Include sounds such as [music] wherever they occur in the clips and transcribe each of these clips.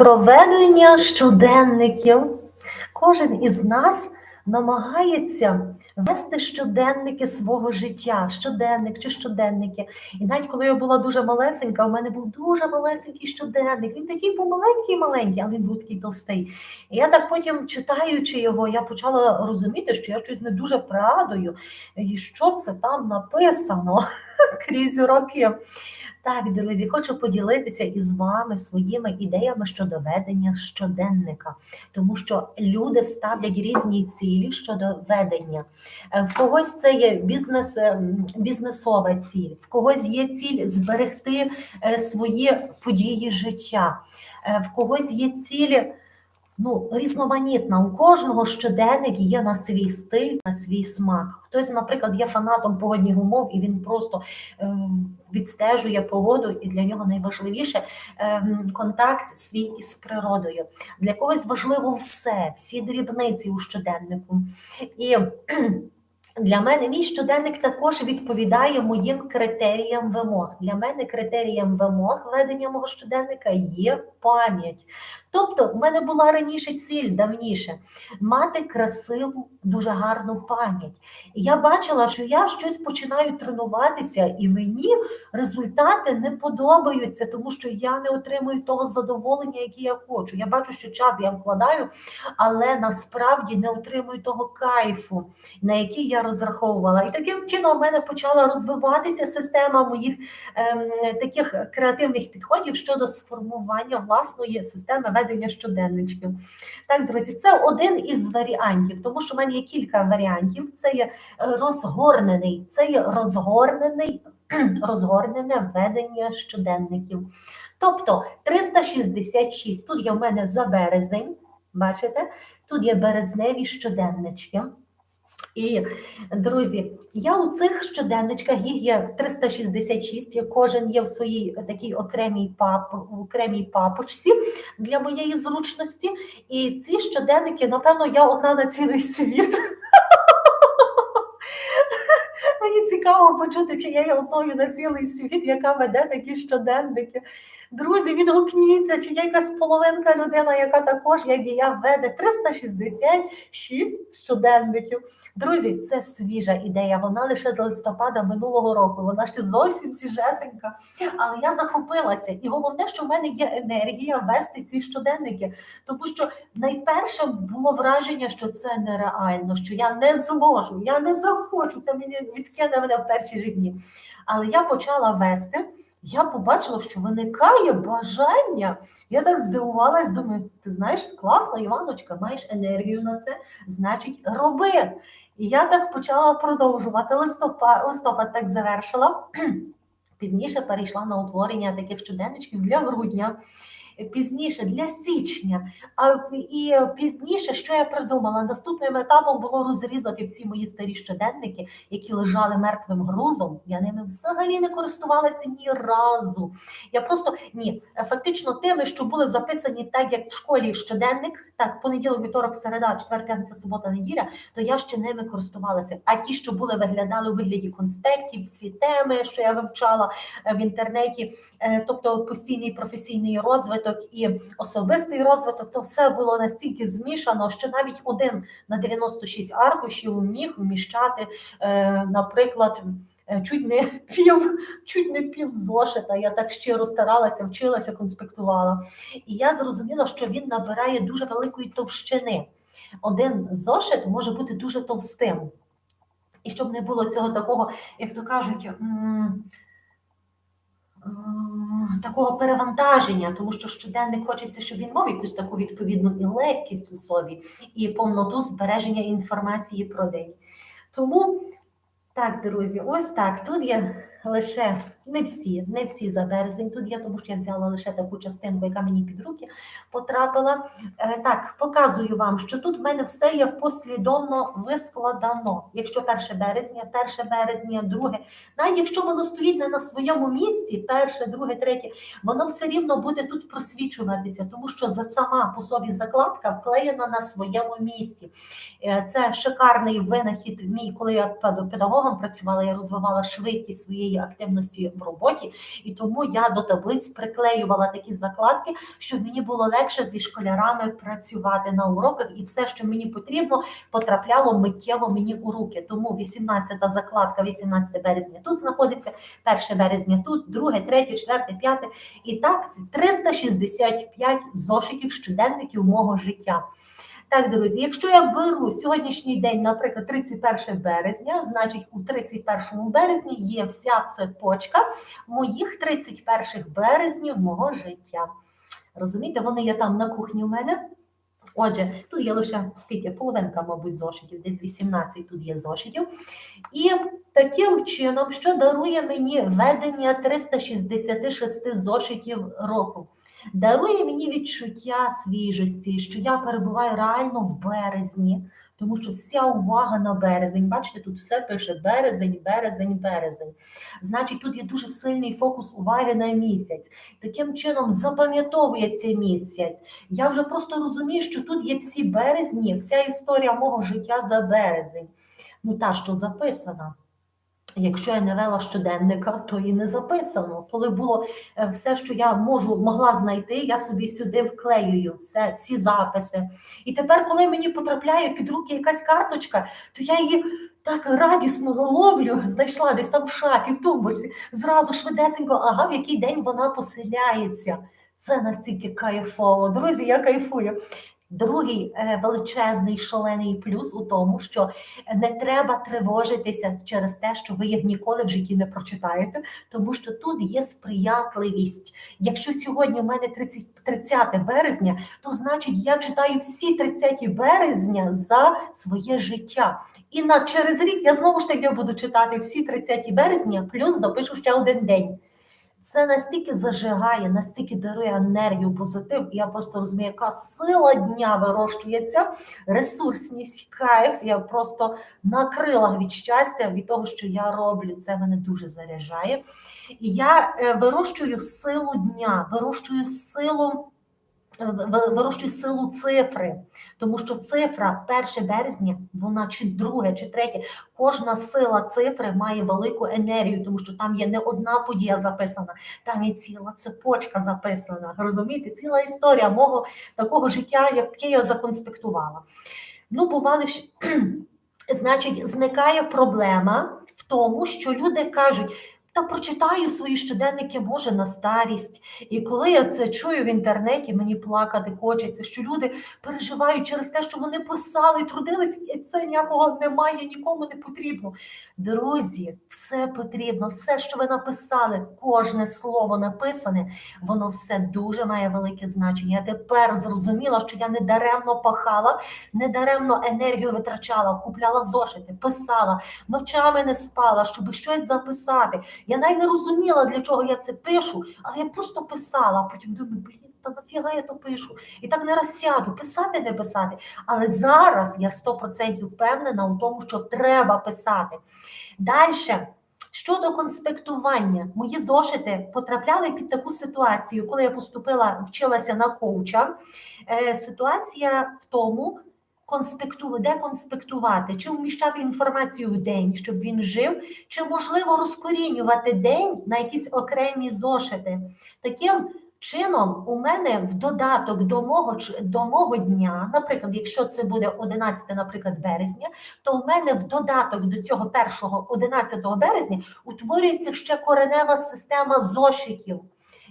Проведення щоденників. Кожен із нас намагається вести щоденники свого життя, щоденник чи щоденники. І навіть коли я була дуже малесенька, у мене був дуже малесенький щоденник. Він такий був маленький, маленький, але він був такий товстий. І я так потім, читаючи його, я почала розуміти, що я щось не дуже пригадую, і що це там написано [laughs] крізь роки. Так, друзі, хочу поділитися із вами своїми ідеями щодо ведення щоденника, тому що люди ставлять різні цілі щодо ведення. Е, В когось це є бізнес, ем, бізнесова ціль, в когось є ціль зберегти е, свої події життя, е, в когось є ціль. Ну, різноманітна. У кожного щоденник є на свій стиль, на свій смак. Хтось, наприклад, є фанатом погодних умов, і він просто ем, відстежує погоду, і для нього найважливіше ем, контакт свій із природою. Для когось важливо все, всі дрібниці у щоденнику. І [clears throat] для мене мій щоденник також відповідає моїм критеріям вимог. Для мене критерієм вимог ведення мого щоденника є пам'ять. Тобто, в мене була раніше ціль давніше мати красиву, дуже гарну пам'ять. Я бачила, що я щось починаю тренуватися, і мені результати не подобаються, тому що я не отримую того задоволення, яке я хочу. Я бачу, що час я вкладаю, але насправді не отримую того кайфу, на який я розраховувала. І таким чином в мене почала розвиватися система моїх ем, таких креативних підходів щодо сформування власної системи ведення щоденничків. Так, друзі, це один із варіантів, тому що в мене є кілька варіантів. Це є е, розгорнений, це є розгорнений, [clears throat] розгорнене ведення щоденників. Тобто 366, тут є в мене за березень, бачите, тут є березневі щоденнички. І, друзі, я у цих щоденничках їх є 366, і кожен є в своїй такій окремій пап, окремій папочці для моєї зручності. І ці щоденники, напевно, я одна на цілий світ. [laughs] Мені цікаво почути, чи я є одною на цілий світ, яка веде такі щоденники. Друзі, відгукніться, чи є якась половинка людина, яка також, як і я, веде 366 щоденників. Друзі, це свіжа ідея. Вона лише з листопада минулого року. Вона ще зовсім свіжесенька. Але я захопилася, і головне, що в мене є енергія вести ці щоденники. Тому що найперше було враження, що це нереально, що я не зможу, я не захочу. Це мені відкине мене в перші ж дні. Але я почала вести. Я побачила, що виникає бажання. Я так здивувалась, думаю, ти знаєш, класно, Іваночка, маєш енергію на це, значить, роби. І я так почала продовжувати. Листопад, листопад так завершила. [clears throat] Пізніше перейшла на утворення таких щоденничків для грудня. Пізніше для січня, а і пізніше, що я придумала, наступним етапом було розрізати всі мої старі щоденники, які лежали мертвим грузом. Я ними взагалі не користувалася ні разу. Я просто ні, фактично тими, що були записані так, як в школі щоденник, так, понеділок, вівторок, середа, четвер, п'ятниця, субота, неділя, то я ще ними користувалася. А ті, що були виглядали у вигляді конспектів, всі теми, що я вивчала е, в інтернеті, е, тобто постійний професійний розвиток і особистий розвиток, то все було настільки змішано, що навіть один на 96 аркушів міг вміщати, е, наприклад. Е, Чуть не [laughs] пів, чуть не пів зошита. Я так щиро старалася, вчилася, конспектувала. І я зрозуміла, що він набирає дуже великої товщини. Один зошит може бути дуже товстим. І щоб не було цього такого, як то кажуть, такого перевантаження, тому що щоденник хочеться, щоб він мав якусь таку відповідну і легкість у собі, і повноту збереження інформації про день. Тому так, друзі, ось так. Тут є лише не всі, не всі за березень. Тут є, тому що я взяла лише таку частинку, яка мені під руки потрапила. Е, так, показую вам, що тут в мене все є послідовно вискладано. Якщо 1 березня, 1 березня, 2, навіть якщо воно стоїть не на своєму місці, перше, друге, третє, воно все рівно буде тут просвічуватися, тому що за сама по собі закладка вклеєна на своєму місці. Е, Це шикарний винахід мій, коли я педагогом працювала, я розвивала швидкість своєї моєї активності в роботі, і тому я до таблиць приклеювала такі закладки, щоб мені було легше зі школярами працювати на уроках, і все, що мені потрібно, потрапляло миттєво мені у руки. Тому 18-та закладка, 18 березня тут знаходиться, 1 березня тут, 2, 3, 4, 5. І так 365 зошитів щоденників мого життя. Так, друзі, якщо я беру сьогоднішній день, наприклад, 31 березня, значить у 31 березні є вся цепочка моїх 31 березнів мого життя. Розумієте, вони є там на кухні у мене. Отже, тут є лише скільки? Половинка, мабуть, зошитів, десь 18 тут є зошитів. І таким чином, що дарує мені ведення 366 зошитів року. Дарує мені відчуття свіжості, що я перебуваю реально в березні, тому що вся увага на березень. Бачите, тут все пише березень, березень, березень. Значить, тут є дуже сильний фокус уваги на місяць. Таким чином запам'ятовується місяць. Я вже просто розумію, що тут є всі березні, вся історія мого життя за березень. Ну, та, що записана. Якщо я не вела щоденника, то і не записано. Коли було е, все, що я можу могла знайти, я собі сюди вклеюю все, всі записи. І тепер, коли мені потрапляє під руки якась карточка, то я її так радісно ловлю, знайшла десь там в шафі, в тумбочці, зразу швидесенько, ага, в який день вона поселяється. Це настільки кайфово. Друзі, я кайфую. Другий е, величезний шалений плюс у тому, що не треба тривожитися через те, що ви їх ніколи в житті не прочитаєте, тому що тут є сприятливість. Якщо сьогодні у мене 30, 30 березня, то значить я читаю всі 30 березня за своє життя. І на через рік я знову ж таки буду читати всі 30 березня, плюс допишу ще один день. Це настільки зажигає, настільки дарує енергію, позитив. Я просто розумію, яка сила дня вирощується, ресурсність, кайф. Я просто на крилах від щастя, від того, що я роблю. Це мене дуже заряджає. І я е, вирощую силу дня, вирощую силу. Вирощує силу цифри, тому що цифра 1 березня, вона чи друге, чи третє, кожна сила цифри має велику енергію, тому що там є не одна подія записана, там є ціла цепочка записана. Розумієте, ціла історія мого такого життя, яке я законспектувала. Ну, бували, значить, зникає проблема в тому, що люди кажуть. Та прочитаю свої щоденники, може, на старість. І коли я це чую в інтернеті, мені плакати хочеться, що люди переживають через те, що вони писали, трудились, і це ніякого немає, нікому не потрібно. Друзі, все потрібно, все, що ви написали, кожне слово написане, воно все дуже має велике значення. Я тепер зрозуміла, що я не даремно пахала, не даремно енергію витрачала, купляла зошити, писала, ночами не спала, щоб щось записати. Я навіть не розуміла, для чого я це пишу, але я просто писала, а потім думаю, блін, та нафіга я то пишу? І так не розсяду, писати, не писати. Але зараз я 100% впевнена у тому, що треба писати. Далі. Щодо конспектування, мої зошити потрапляли під таку ситуацію, коли я поступила, вчилася на коуча. Е, ситуація в тому, конспекту, де конспектувати, чи вміщати інформацію в день, щоб він жив, чи можливо розкорінювати день на якісь окремі зошити. Таким чином, у мене в додаток до мого до мого дня, наприклад, якщо це буде 11, наприклад, березня, то у мене в додаток до цього першого 11 березня утворюється ще коренева система зошитів,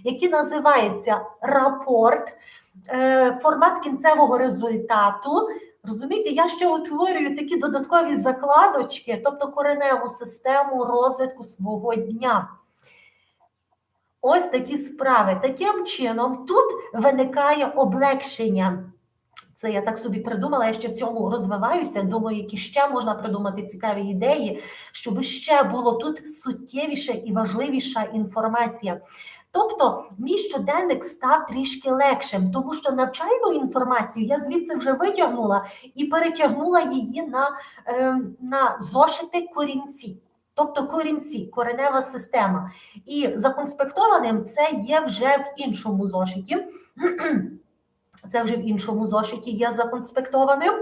які називаються рапорт. Е, формат кінцевого результату, Розумієте, я ще утворюю такі додаткові закладочки, тобто кореневу систему розвитку свого дня. Ось такі справи. Таким чином, тут виникає облегшення. Це я так собі придумала, я ще в цьому розвиваюся. Думаю, які ще можна придумати цікаві ідеї, щоб ще було тут суттєвіша і важливіша інформація. Тобто, мій щоденник став трішки легшим, тому що навчальну інформацію я звідси вже витягнула і перетягнула її на, е, на зошити корінці. Тобто корінці, коренева система. І законспектованим це є вже в іншому зошиті. [clears throat] Це вже в іншому зошиті є законспектованим.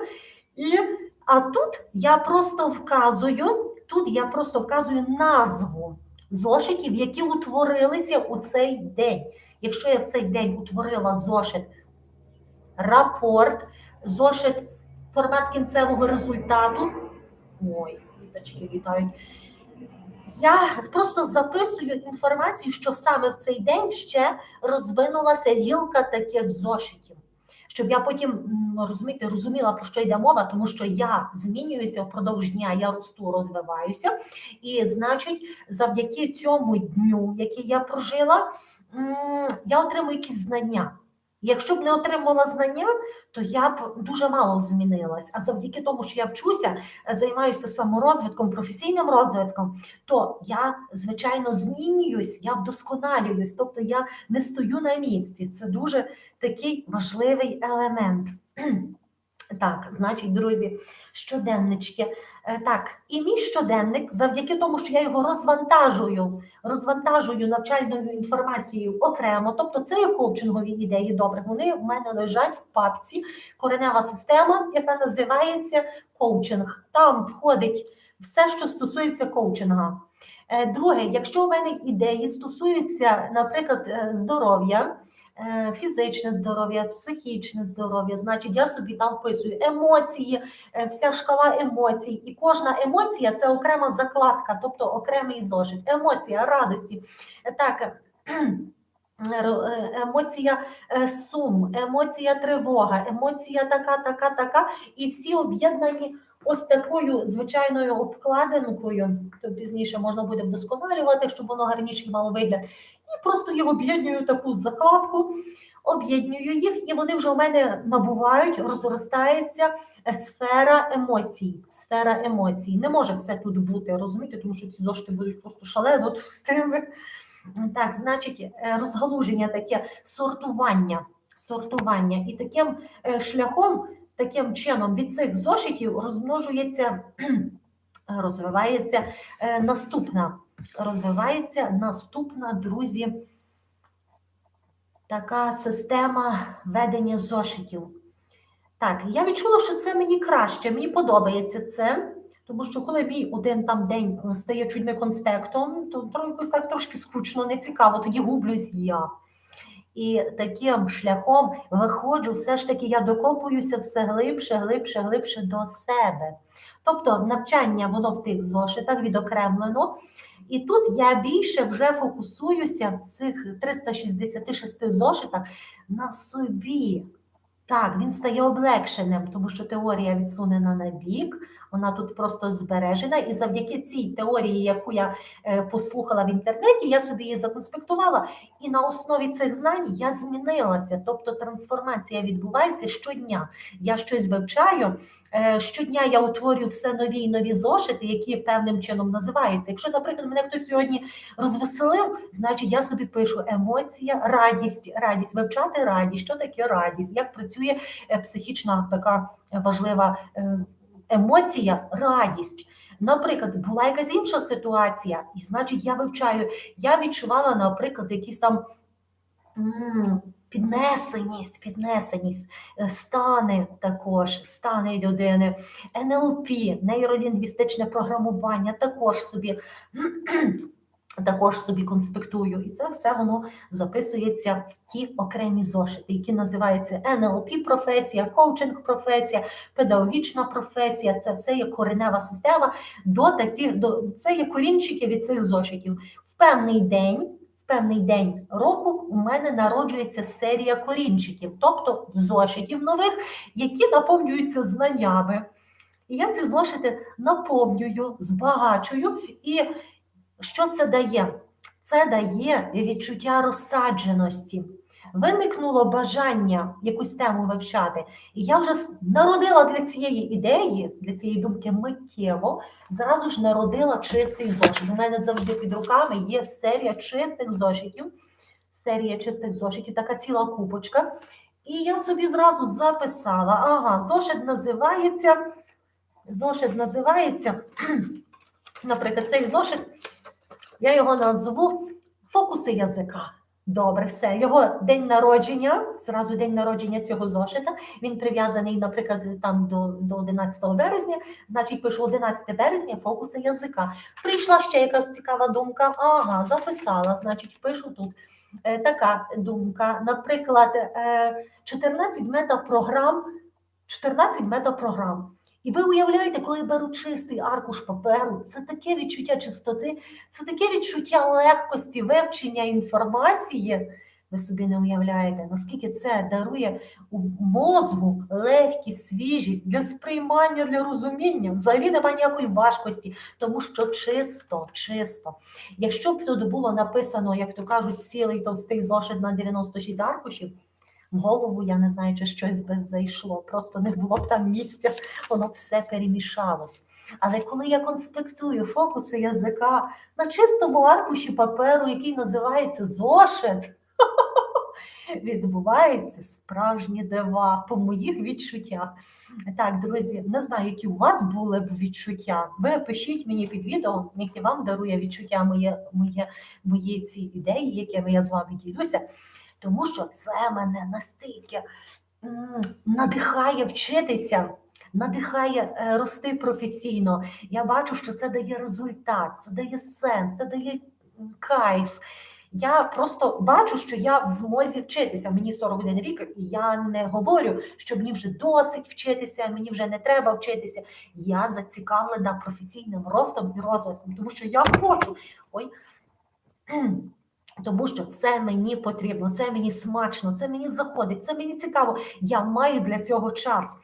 І, А тут я просто вказую, тут я просто вказую назву зошитів, які утворилися у цей день. Якщо я в цей день утворила зошит рапорт, зошит формат кінцевого результату. Ой, діточки літають. Я просто записую інформацію, що саме в цей день ще розвинулася гілка таких зошитів. Щоб я потім розуміти розуміла, про що йде мова, тому що я змінююся впродовж дня, я росту, розвиваюся. І значить, завдяки цьому дню, який я прожила, я отримую якісь знання. Якщо б не отримувала знання, то я б дуже мало змінилась. А завдяки тому, що я вчуся, е, займаюся саморозвитком, професійним розвитком, то я, звичайно, змінююсь, я вдосконалююсь, тобто я не стою на місці. Це дуже такий важливий елемент. Так, значить, друзі, щоденнички. Е, Так, і мій щоденник, завдяки тому, що я його розвантажую, розвантажую навчальною інформацією окремо, тобто це є коучингові ідеї. Добре, вони в мене лежать в папці коренева система, яка називається коучинг. Там входить все, що стосується коучинга. Е, Друге, якщо у мене ідеї стосуються, наприклад, е, здоров'я, фізичне здоров'я, психічне здоров'я, значить, я собі там вписую емоції, е, вся шкала емоцій, і кожна емоція це окрема закладка, тобто окремий зошит. Емоція радості. Е, Так. е, Емоція е, сум, емоція тривога, емоція така, така, така, і всі об'єднані ось такою звичайною обкладинкою. То пізніше можна буде вдосконалювати, щоб воно гарніше мало вигляд. І просто їх об'єдную таку закладку, об'єдную їх, і вони вже у мене набувають, розростається е, сфера емоцій. Сфера емоцій. Не може все тут бути, розумієте, тому що ці зошити будуть просто шалено товстими. Так, значить, е, розгалуження таке сортування. Сортування. І таким е, шляхом, таким чином від цих зошитів розмножується, [clears throat] розвивається наступна. Розвивається наступна, друзі, така система ведення зошитів. Так, я відчула, що це мені краще, мені подобається це. Тому що коли мій один там день стає чуть не конспектом, то якось так трошки скучно, не цікаво, тоді гублюсь я. І таким шляхом виходжу, все ж таки я докопуюся все глибше, глибше, глибше до себе. Тобто навчання воно в тих зошитах відокремлено. І тут я більше вже фокусуюся в цих 366 зошитах на собі. Так, він стає облегшеним, тому що теорія відсунена на бік, вона тут просто збережена. І завдяки цій теорії, яку я е, послухала в інтернеті, я собі її законспектувала. І на основі цих знань я змінилася. Тобто трансформація відбувається щодня. Я щось вивчаю. Е, Щодня я утворюю все нові і нові зошити, які певним чином називаються. Якщо, наприклад, мене хтось сьогодні розвеселив, значить я собі пишу емоція, радість, радість, вивчати радість, що таке радість, як працює е, психічна така важлива е, емоція, радість. Наприклад, була якась інша ситуація, і значить, я вивчаю, я відчувала, наприклад, якісь там піднесеність, піднесеність, е, стани також, стани людини, НЛП, нейролінгвістичне програмування, також собі. [clears throat] Також собі конспектую, і це все воно записується в ті окремі зошити, які називаються НЛП професія, коучинг професія, педагогічна професія. Це все є коренева система до таких до це є корінчики від цих зошитів. В певний день, певний день року у мене народжується серія корінчиків, тобто зошитів нових, які наповнюються знаннями. І я ці зошити наповнюю, збагачую і що це дає? Це дає відчуття розсадженості. Виникнуло бажання якусь тему вивчати, і я вже народила для цієї ідеї, для цієї думки миттєво, зразу ж народила чистий зошит. У мене завжди під руками є серія чистих зошитів, серія чистих зошитів, така ціла купочка. І я собі зразу записала: ага, зошит називається, зошит називається, [clears throat] наприклад, цей зошит я його назву фокуси язика. Добре, все. Його день народження, зразу день народження цього зошита. Він прив'язаний, наприклад, там до, до 11 березня. Значить, пишу 11 березня, фокуси язика. Прийшла ще якась цікава думка. Ага, записала. Значить, пишу тут. Е, така думка. Наприклад, е, 14 метапрограм, 14 метапрограм. І ви уявляєте, коли я беру чистий аркуш паперу, це таке відчуття чистоти, це таке відчуття легкості вивчення інформації. Ви собі не уявляєте, наскільки це дарує мозгу легкість, свіжість для сприймання, для розуміння. Взагалі немає ніякої важкості, тому що чисто, чисто. Якщо б тут було написано, як то кажуть, цілий товстий зошит на 96 аркушів, в голову я не знаю, чи щось би зайшло. Просто не було б там місця, воно все перемішалось. Але коли я конспектую фокуси язика на чистому аркуші паперу, який називається зошит, [laughs] відбуваються справжні дива по моїх відчуттях. Так, друзі, не знаю, які у вас були б відчуття. Ви пишіть мені під відео, які вам дарує відчуття моє, моє, мої ці ідеї, якими я з вами ділюся тому що це мене настільки надихає вчитися, надихає е, рости професійно. Я бачу, що це дає результат, це дає сенс, це дає кайф. Я просто бачу, що я в змозі вчитися. Мені 41 рік, і я не говорю, що мені вже досить вчитися, мені вже не треба вчитися. Я зацікавлена професійним ростом і розвитком, тому що я хочу. Ой. Тому що це мені потрібно, це мені смачно, це мені заходить, це мені цікаво. Я маю для цього час.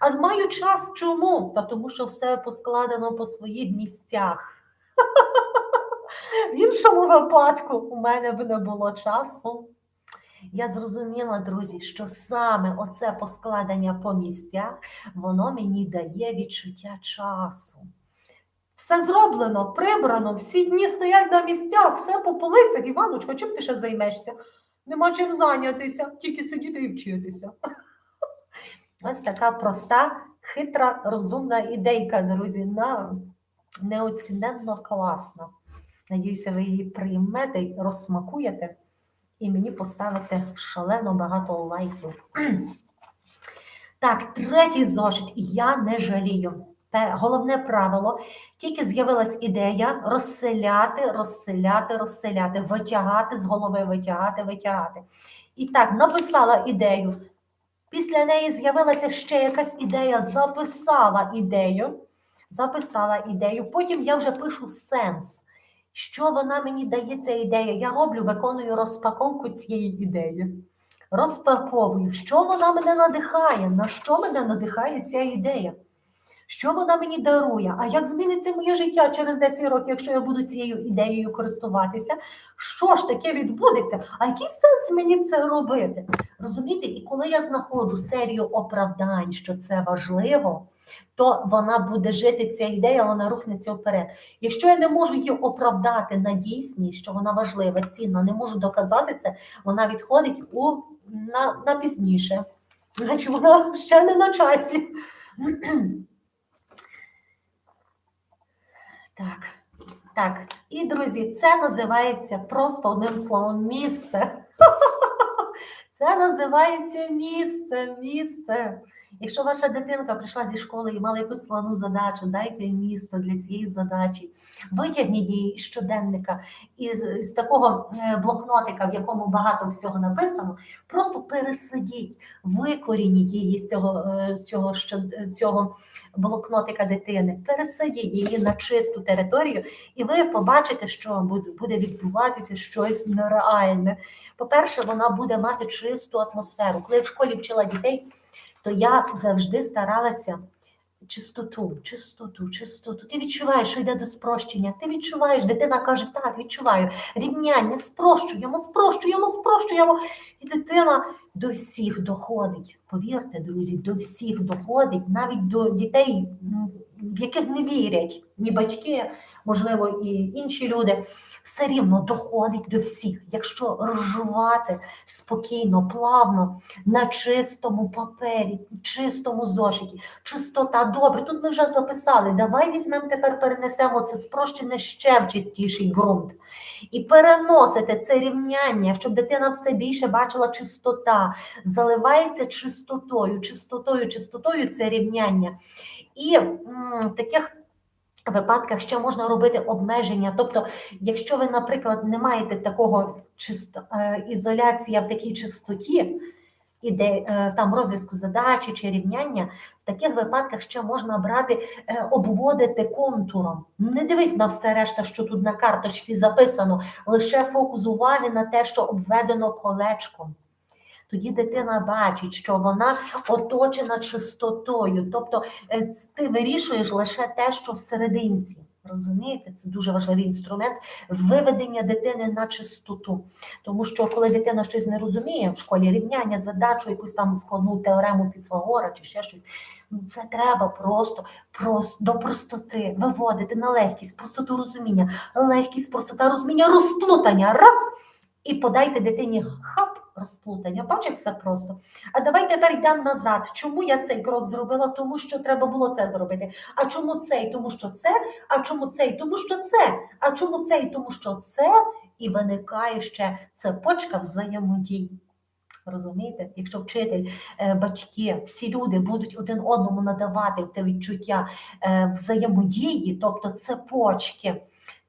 А маю час чому? Та тому що все поскладено по своїх місцях. В іншому випадку у мене б не було часу. Я зрозуміла, друзі, що саме оце поскладення по місцях, воно мені дає відчуття часу. Все зроблено, прибрано, всі дні стоять на місцях, все по полицях. Іваночко, чим ти ще займешся? Нема чим зайнятися, тільки сидіти і вчитися. [laughs] Ось така проста, хитра, розумна ідейка, друзі, на неоціненно класна. Надіюся, ви її приймете, розсмакуєте і мені поставите шалено багато лайків. [clears throat] Так, третій зошит. Я не жалію. Те головне правило, тільки з'явилась ідея розселяти, розселяти, розселяти, витягати з голови, витягати, витягати. І так, написала ідею. Після неї з'явилася ще якась ідея, записала ідею, записала ідею. Потім я вже пишу сенс. Що вона мені дає ця ідея? Я роблю, виконую розпаковку цієї ідеї. Розпаковую, що вона мене надихає, на що мене надихає ця ідея. Що вона мені дарує? А як зміниться моє життя через 10 років, якщо я буду цією ідеєю користуватися? Що ж таке відбудеться? А який сенс мені це робити? Розумієте, і коли я знаходжу серію оправдань, що це важливо, то вона буде жити, ця ідея, вона рухнеться вперед. Якщо я не можу її оправдати на дійсність, що вона важлива, цінна, не можу доказати це, вона відходить у на, на пізніше. Значить, вона ще не на часі. Так, так. І, друзі, це називається просто одним словом місце. [laughs] Це називається місце, місце. Якщо ваша дитинка прийшла зі школи і мала якусь складну задачу, дайте місто для цієї задачі, витягніть її з щоденника із, з такого е, блокнотика, в якому багато всього написано, просто пересидіть, викорініть її з цього, е, цього, цього блокнотика дитини, пересадіть її на чисту територію, і ви побачите, що буде відбуватися щось нереальне. По-перше, вона буде мати чисту атмосферу. Коли в школі вчила дітей, то я завжди старалася чистоту, чистоту, чистоту. Ти відчуваєш, що йде до спрощення. Ти відчуваєш, дитина каже, так, відчуваю. Рівняння, спрощуємо, спрощуємо, спрощуємо. І дитина до всіх доходить. Повірте, друзі, до всіх доходить, навіть до дітей в яких не вірять ні батьки, можливо, і інші люди, все рівно доходить до всіх. Якщо розжувати спокійно, плавно, на чистому папері, чистому зошиті, чистота добре. Тут ми вже записали. Давай візьмемо тепер, перенесемо це спрощене ще в чистіший ґрунт. І переносите це рівняння, щоб дитина все більше бачила чистота, заливається чистотою, чистотою, чистотою це рівняння. І м, таких випадках ще можна робити обмеження. Тобто, якщо ви, наприклад, не маєте такого чисто, е, ізоляція в такій чистоті, іде е, там розв'язку задачі чи рівняння, в таких випадках ще можна брати, е, обводити контуром. Не дивись на все решта, що тут на карточці записано, лише фокус уваги на те, що обведено колечком. Тоді дитина бачить, що вона оточена чистотою. Тобто е, ти вирішуєш лише те, що всерединці. Розумієте, це дуже важливий інструмент виведення дитини на чистоту. Тому що коли дитина щось не розуміє в школі рівняння, задачу, якусь там складну теорему Піфагора чи ще щось, ну, це треба просто, просто до простоти виводити на легкість, простоту розуміння, легкість, простота розуміння, розплутання. Раз і подайте дитині хап розплутання. Бач, як все просто. А давай тепер йдемо назад. Чому я цей крок зробила? Тому що треба було це зробити. А чому цей? Тому що це, а чому цей? Тому що це, а чому цей? Тому що це, і виникає ще цепочка взаємодій. Розумієте, якщо вчитель, е, батьки, всі люди будуть один одному надавати те відчуття е, взаємодії, тобто цепочки,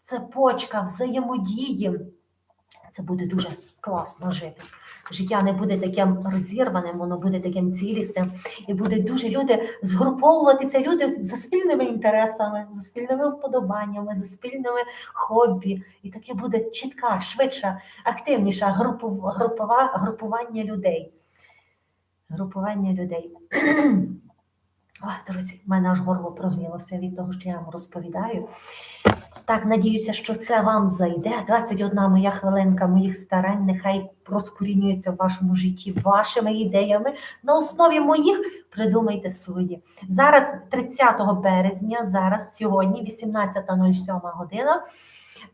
цепочка взаємодії, це буде дуже класно жити. Життя не буде таким розірваним, воно буде таким цілісним, і будуть дуже люди згруповуватися, люди за спільними інтересами, за спільними вподобаннями, за спільними хобі. І таке буде чітка, швидша, активніша групова, групування людей. Групування людей. [clears throat] Ой, друзі, в мене аж горло прогрілося від того, що я вам розповідаю. Так, надіюся, що це вам зайде. 21 моя хвилинка моїх старань нехай розкорінюється в вашому житті вашими ідеями. На основі моїх придумайте свої. Зараз 30 березня, зараз сьогодні, 18.07 година.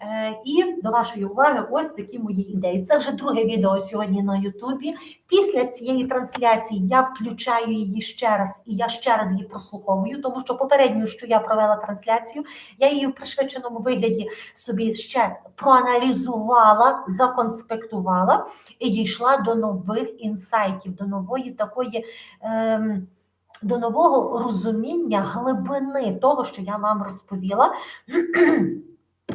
Е, І до вашої уваги, ось такі мої ідеї. Це вже друге відео сьогодні на Ютубі. Після цієї трансляції я включаю її ще раз, і я ще раз її прослуховую, тому що попередню, що я провела трансляцію, я її в пришвидшеному вигляді собі ще проаналізувала, законспектувала і дійшла до нових інсайтів, до нової такої. Ем, до нового розуміння глибини того, що я вам розповіла. [clears throat]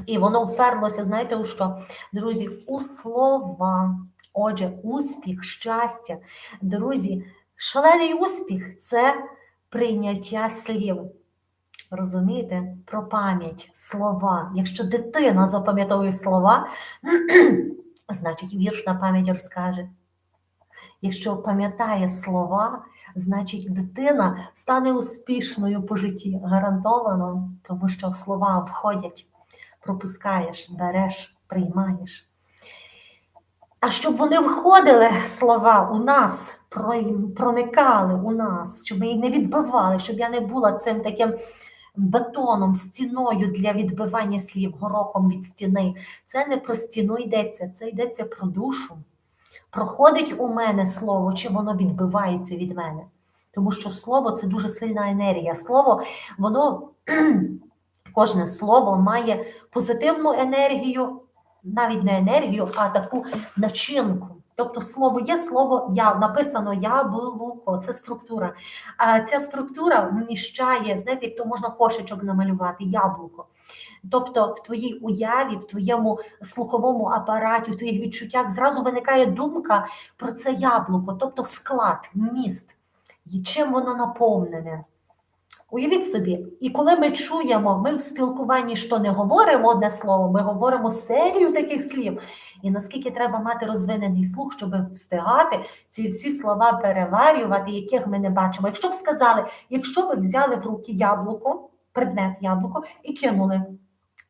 І воно вперлося, знаєте, у що? Друзі, у слова. Отже, успіх, щастя. Друзі, шалений успіх це прийняття слів. Розумієте? Про пам'ять, слова. Якщо дитина запам'ятовує слова, [clears throat] значить вірш на пам'ять розкаже. Якщо пам'ятає слова, значить дитина стане успішною по житті. Гарантовано, тому що слова входять пропускаєш, береш, приймаєш. А щоб вони входили, слова у нас, проникали у нас, щоб ми їх не відбивали, щоб я не була цим таким бетоном, стіною для відбивання слів, горохом від стіни. Це не про стіну йдеться, це йдеться про душу. Проходить у мене слово, чи воно відбивається від мене. Тому що слово це дуже сильна енергія. Слово, воно Кожне слово має позитивну енергію, навіть не енергію, а таку начинку. Тобто слово є слово я написано яблуко, це структура. А ця структура вміщає, знаєте, як то можна кошечок намалювати, яблуко. Тобто в твоїй уяві, в твоєму слуховому апараті, в твоїх відчуттях зразу виникає думка про це яблуко, тобто склад, міст, і чим воно наповнене. Уявіть собі, і коли ми чуємо, ми в спілкуванні що не говоримо одне слово, ми говоримо серію таких слів. І наскільки треба мати розвинений слух, щоб встигати ці всі слова переварювати, яких ми не бачимо. Якщо б сказали, якщо б взяли в руки яблуко, предмет яблуко, і кинули.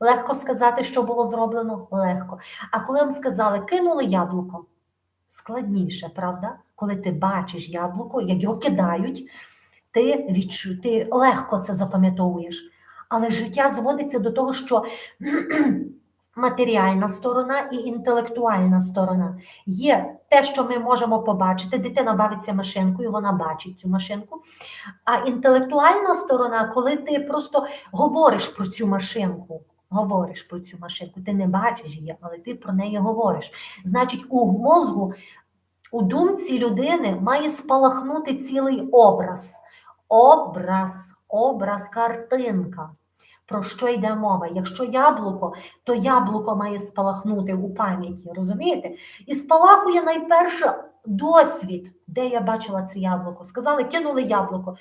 Легко сказати, що було зроблено? Легко. А коли вам сказали, кинули яблуко, складніше, правда? Коли ти бачиш яблуко, як його кидають ти відчу, ти легко це запам'ятовуєш. Але життя зводиться до того, що [clears throat] матеріальна сторона і інтелектуальна сторона. Є те, що ми можемо побачити. Дитина бавиться машинкою, вона бачить цю машинку. А інтелектуальна сторона, коли ти просто говориш про цю машинку. Говориш про цю машинку, ти не бачиш її, але ти про неї говориш. Значить, у мозку, у думці людини має спалахнути цілий образ. Образ, образ, картинка. Про що йде мова? Якщо яблуко, то яблуко має спалахнути у пам'яті, розумієте? І спалахує найперше досвід, де я бачила це яблуко. Сказали, кинули яблуко.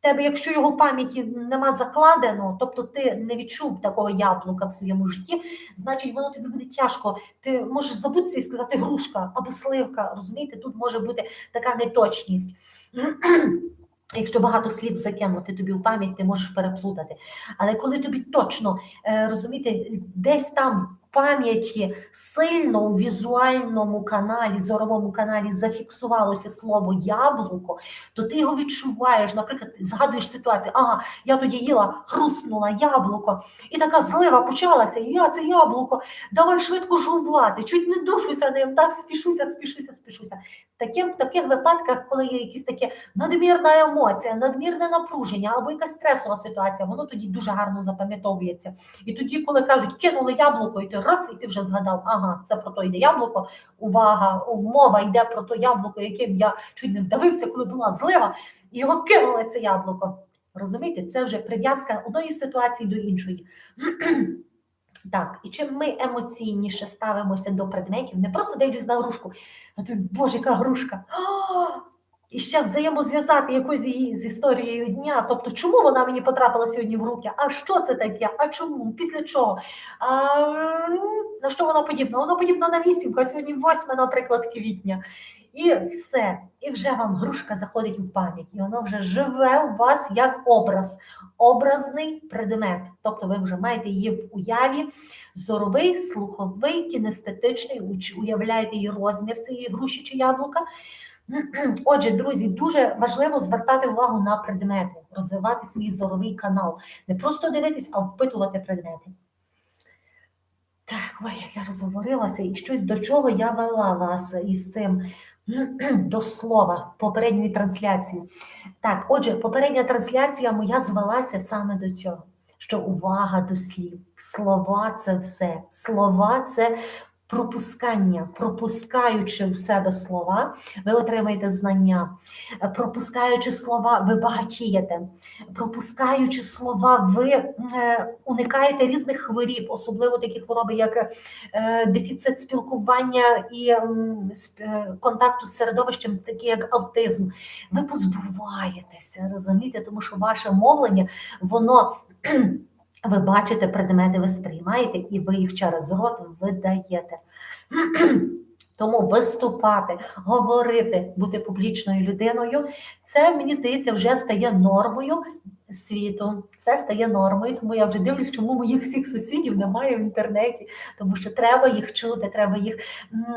Тебе, якщо його в пам'яті нема закладено, тобто ти не відчув такого яблука в своєму житті, значить воно тобі буде тяжко. Ти можеш забутися і сказати грушка або сливка. Розумієте, тут може бути така неточність. [clears throat] Якщо багато слів закинути тобі в пам'ять, ти можеш переплутати. Але коли тобі точно розуміти, розумієте, десь там пам'яті сильно у візуальному каналі, зоровому каналі зафіксувалося слово яблуко, то ти його відчуваєш. Наприклад, згадуєш ситуацію, ага, я тоді їла, хрустнула яблуко, і така злива почалася, і я це яблуко, давай швидко жувати, чуть не душуся ним, так спішуся, спішуся, спішуся. Таким, в таких випадках, коли є якісь такі надмірна емоція, надмірне напруження або якась стресова ситуація, воно тоді дуже гарно запам'ятовується. І тоді, коли кажуть, кинули яблуко, і ти раз, і ти вже згадав, ага, це про то йде яблуко. Увага, мова йде про то яблуко, яким я чуть не вдавився, коли була злива, і його кинули це яблуко. Розумієте, це вже прив'язка одної ситуації до іншої. [clears throat] Так, і чим ми емоційніше ставимося до предметів, не просто дивлюсь на грушку, а тут, боже, яка грушка. І ще взаємозв'язати якось її з історією дня. Тобто, чому вона мені потрапила сьогодні в руки? А що це таке? А чому? Після чого? А, на що вона подібна? Вона подібна на вісімку, а сьогодні восьме, наприклад, квітня. І все. І вже вам грушка заходить в пам'ять, і воно вже живе у вас як образ, образний предмет. Тобто ви вже маєте її в уяві, зоровий, слуховий, кінестетичний, уявляєте її розмір цієї груші чи яблука. Отже, друзі, дуже важливо звертати увагу на предмети, розвивати свій зоровий канал. Не просто дивитись, а впитувати предмети. Так, ой, як я розговорилася, і щось до чого я вела вас із цим [clears throat] до слова попередньої трансляції. Так, отже, попередня трансляція моя звелася саме до цього, що увага до слів, слова це все. Слова це пропускання, пропускаючи в себе слова, ви отримаєте знання. Пропускаючи слова, ви багатієте. Пропускаючи слова, ви е, уникаєте різних хворіб, особливо такі хвороби, як е, дефіцит спілкування і е, контакту з середовищем, такі як аутизм. Ви позбуваєтеся, розумієте, тому що ваше мовлення, воно. Ви бачите предмети, ви сприймаєте, і ви їх через рот видаєте. [clears throat] Тому виступати, говорити, бути публічною людиною, це мені здається вже стає нормою світу. Це стає нормою. Тому я вже дивлюсь, чому моїх всіх сусідів немає в інтернеті, тому що треба їх чути, треба їх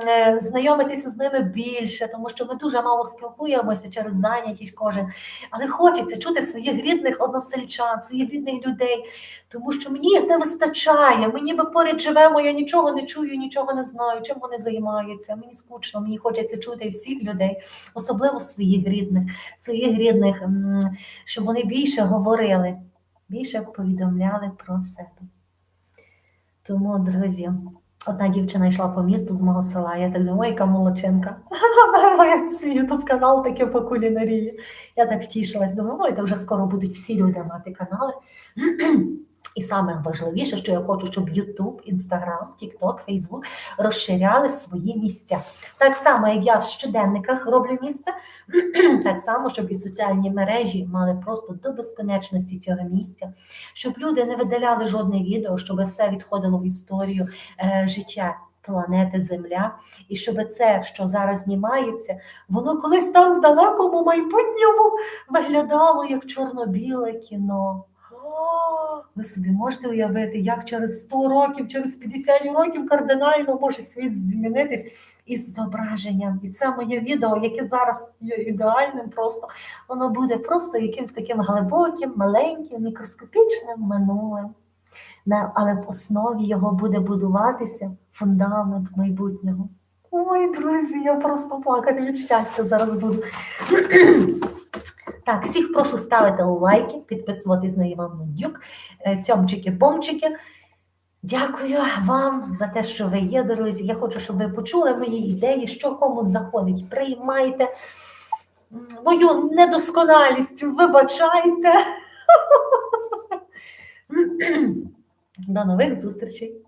е, знайомитися з ними більше, тому що ми дуже мало спілкуємося через зайнятість кожен. Але хочеться чути своїх рідних односельчан, своїх рідних людей, тому що мені їх не вистачає. Ми ніби поряд живемо, я нічого не чую, нічого не знаю, чим вони займаються. Мені скучно, мені хочеться чути всіх людей, особливо своїх рідних, своїх рідних, щоб вони більше говорили, більше повідомляли про себе. Тому, друзі, одна дівчина йшла по місту з мого села. Я так думаю, «Ой, яка молодчинка. [laughs] Вона має свій ютуб канал таке по кулінарії. Я так тішилась, Думаю, ой, то вже скоро будуть всі люди мати канали. [clears throat] І саме важливіше, що я хочу, щоб YouTube, Instagram, TikTok, Facebook розширяли свої місця. Так само, як я в щоденниках роблю місце, [clears throat] так само, щоб і соціальні мережі мали просто до безконечності цього місця, щоб люди не видаляли жодне відео, щоб все відходило в історію е, життя. Планети Земля, і щоб це, що зараз знімається, воно колись там в далекому майбутньому виглядало як чорно-біле кіно. Ви собі можете уявити, як через 100 років, через 50 років кардинально може світ змінитись, із зображенням. І це моє відео, яке зараз є ідеальним, просто воно буде просто якимось таким глибоким, маленьким, мікроскопічним минулим. Але в основі його буде будуватися фундамент майбутнього. Ой, друзі, я просто плакати від щастя зараз буду. Так, всіх прошу ставити лайки, підписуватись на Іванну Дюк, е, цьомчики-бомчики. Дякую вам за те, що ви є, друзі. Я хочу, щоб ви почули мої ідеї, що кому заходить. Приймайте мою недосконалість, вибачайте. [laughs] До нових зустрічей!